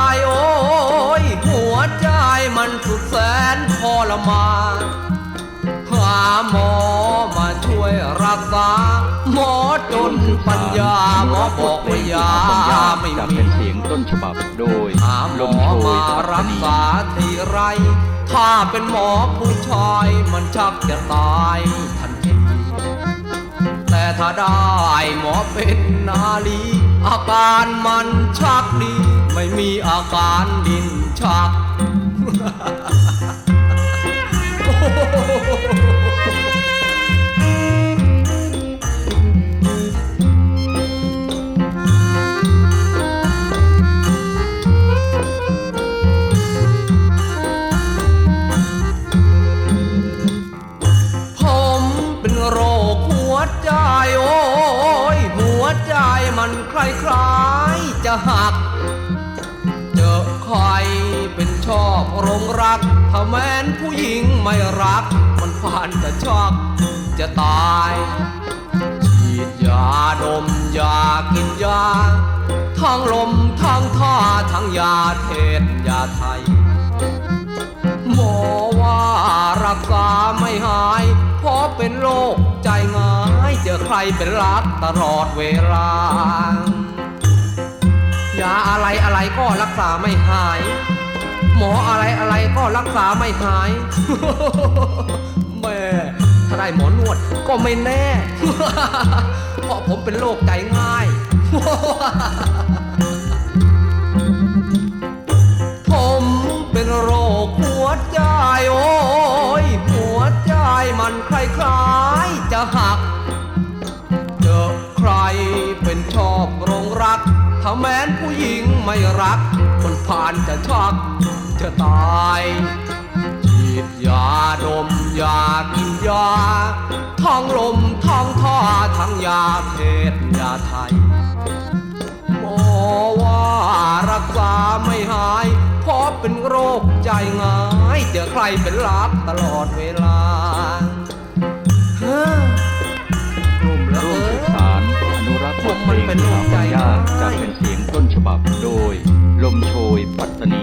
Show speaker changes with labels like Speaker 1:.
Speaker 1: ใจโอ้ยหัวใจมันสุดแสนทรมานหาหมอมาช่วยรักษา หมอจนปัญญาหมอบอกว่ายาไม่
Speaker 2: จะ
Speaker 1: มี
Speaker 2: เป็นเสียงต้นฉบับโดย
Speaker 1: หาหม
Speaker 2: ล
Speaker 1: อ
Speaker 2: มโชย
Speaker 1: มา
Speaker 2: ปัต
Speaker 1: รั
Speaker 2: ตากนี
Speaker 1: ษาทีไร ถ้าเป็นหมอผู้ชายมันชักจะตายทันทีแต่ถ้าได้หมอเป็นนาลีอาการมันชักดี ไม่มีอาการดินชัก ผมเป็นโรคหัวใจโอ้ยหัวใจมันคล้ายๆจะหัก ชอบรงรัก ถ้าแม้นผู้หญิงไม่รัก มันผ่านจะชอกจะตาย ฉีดยาดมยากินยา ทั้งลมทั้งท่าทั้งยาเทศยาไทย หมอว่ารักษาไม่หาย เพราะเป็นโรคใจง่ายเจอใครเป็นรักตลอดเวลายาอะไรอะไรก็รักษาไม่หาย ก็รักษาไม่หายแม่ถ้าได้หมอนวดก็ไม่แน่ เพราะผมเป็นโรคใจง่ายผมเป็นโรคหัวใจ โอ้ยหัวใจมันคล้ายๆจะหัก เจอใครเป็นชอบรงรัก ถ้าแม้นผู้หญิงไม่รัก คนผ่านจะชัก จะตายฉีดยาดมยากินยาท้องลมท้องท่อทั้งยาเทศยาไทยหมอว่ารักษาไม่หายเพราะเป็นโรคใจง่ายเจอใครเป็นลับตลอดเวลา
Speaker 2: นเป็
Speaker 1: นถูกใจ
Speaker 2: จากเป็นเสียงต้นฉบับโดย ลมโชยปัตตานี